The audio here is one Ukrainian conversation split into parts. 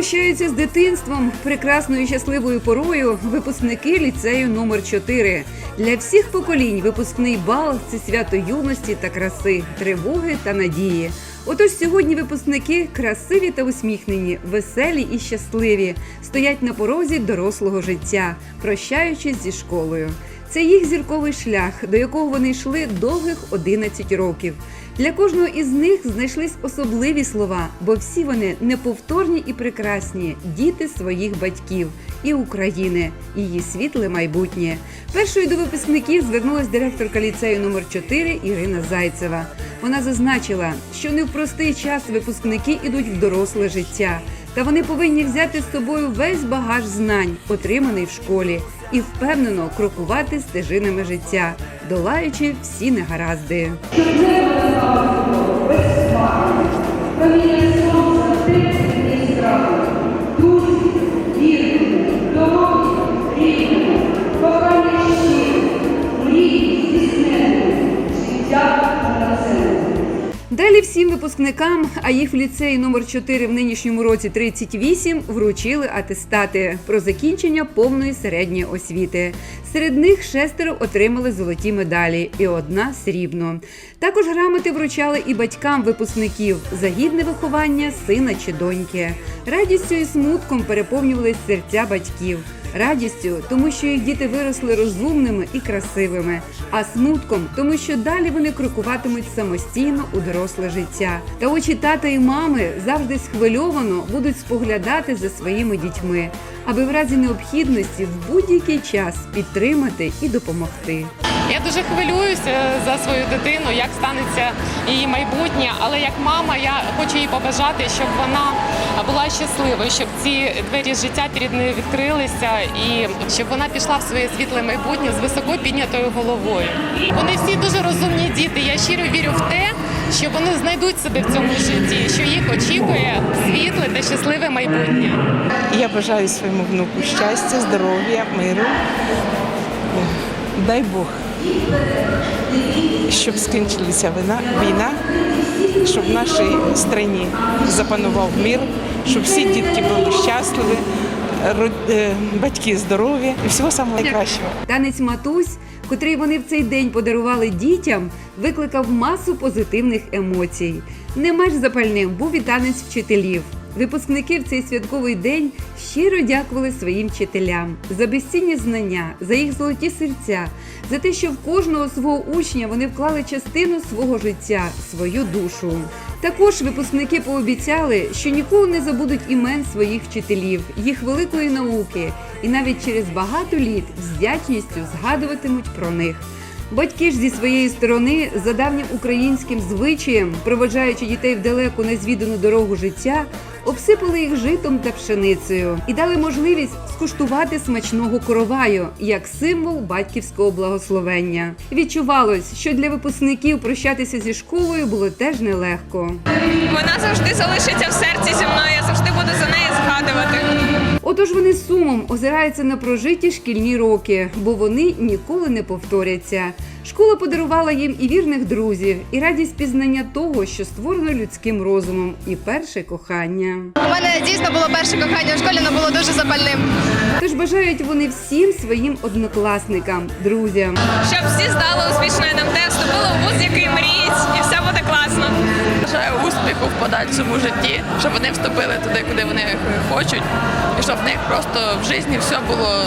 Прощаються з дитинством, прекрасною щасливою порою випускники ліцею номер 4 Для всіх поколінь випускний бал це свято юності та краси, тривоги та надії. Отож сьогодні випускники красиві та усміхнені, веселі і щасливі, стоять на порозі дорослого життя, прощаючись зі школою. Це їх зірковий шлях, до якого вони йшли довгих 11 років. Для кожного із них знайшлись особливі слова, бо всі вони неповторні і прекрасні діти своїх батьків і України, її світле майбутнє. Першою до випускників звернулась директорка ліцею номер 4 Ірина Зайцева. Вона зазначила, що не в простий час випускники ідуть в доросле життя, та вони повинні взяти з собою весь багаж знань, отриманий в школі, і впевнено крокувати стежинами життя, долаючи всі негаразди. Далі всім випускникам, а їх в ліцеї номер 4 в нинішньому році 38, вручили атестати про закінчення повної середньої освіти. Серед них шестеро отримали золоті медалі і одна срібну. Також грамоти вручали і батькам випускників за гідне виховання сина чи доньки. Радістю і смутком переповнювались серця батьків. Радістю, тому що їх діти виросли розумними і красивими, а смутком, тому що далі вони крокуватимуть самостійно у доросле життя. Та очі тата і мами завжди схвильовано будуть споглядати за своїми дітьми, аби в разі необхідності в будь-який час підтримати і допомогти. Я дуже хвилююся за свою дитину, як станеться її майбутнє. Але як мама, я хочу їй побажати, щоб вона була щасливою, щоб ці двері життя перед нею відкрилися, і щоб вона пішла в своє світле майбутнє з високо піднятою головою. Вони всі дуже розумні діти. Я щиро вірю в те, що вони знайдуть себе в цьому житті, що їх очікує світле та щасливе майбутнє. Я бажаю своєму внуку щастя, здоров'я, миру. Дай Бог, щоб скінчилася війна, війна, щоб в нашій країні запанував мир, щоб всі дітки були щасливі, ро- е, батьки здорові і всього самого найкращого. Танець матусь, котрий вони в цей день подарували дітям, викликав масу позитивних емоцій. Не менш запальним був і танець вчителів. Випускники в цей святковий день щиро дякували своїм вчителям за безцінні знання, за їх золоті серця, за те, що в кожного свого учня вони вклали частину свого життя, свою душу. Також випускники пообіцяли, що ніколи не забудуть імен своїх вчителів, їх великої науки, і навіть через багато літ з вдячністю згадуватимуть про них. Батьки ж зі своєї сторони, за давнім українським звичаєм, проводжаючи дітей в далеку незвідану дорогу життя, обсипали їх житом та пшеницею і дали можливість скуштувати смачного короваю як символ батьківського благословення. Відчувалось, що для випускників прощатися зі школою було теж нелегко. Вона завжди залишиться в серці зі мною. Я завжди буду за неї згадувати. Отож вони з сумом озираються на прожиті шкільні роки, бо вони ніколи не повторяться. Школа подарувала їм і вірних друзів, і радість пізнання того, що створено людським розумом, і перше кохання. У мене дійсно було перше кохання в школі, воно було дуже запальним. Тож бажають вони всім своїм однокласникам, друзям. Щоб всі здали успішно НМТ, вступили в вуз, який мріють, і все буде класно. Бажаю успіху в подальшому житті, щоб вони вступили туди, куди вони хочуть, і щоб в них просто в житті все було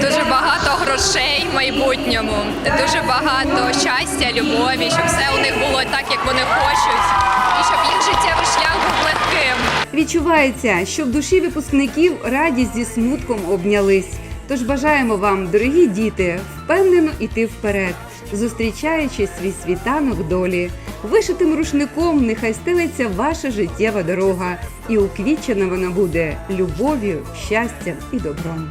Дуже багато грошей в майбутньому, дуже багато щастя, любові, щоб все у них було так, як вони хочуть, і щоб їх життєвий шлях був легким. Відчувається, що в душі випускників радість зі смутком обнялись. Тож бажаємо вам, дорогі діти, впевнено йти вперед, зустрічаючи свій світанок долі. Вишитим рушником нехай стелиться ваша життєва дорога, і уквічена вона буде любов'ю, щастям і добром.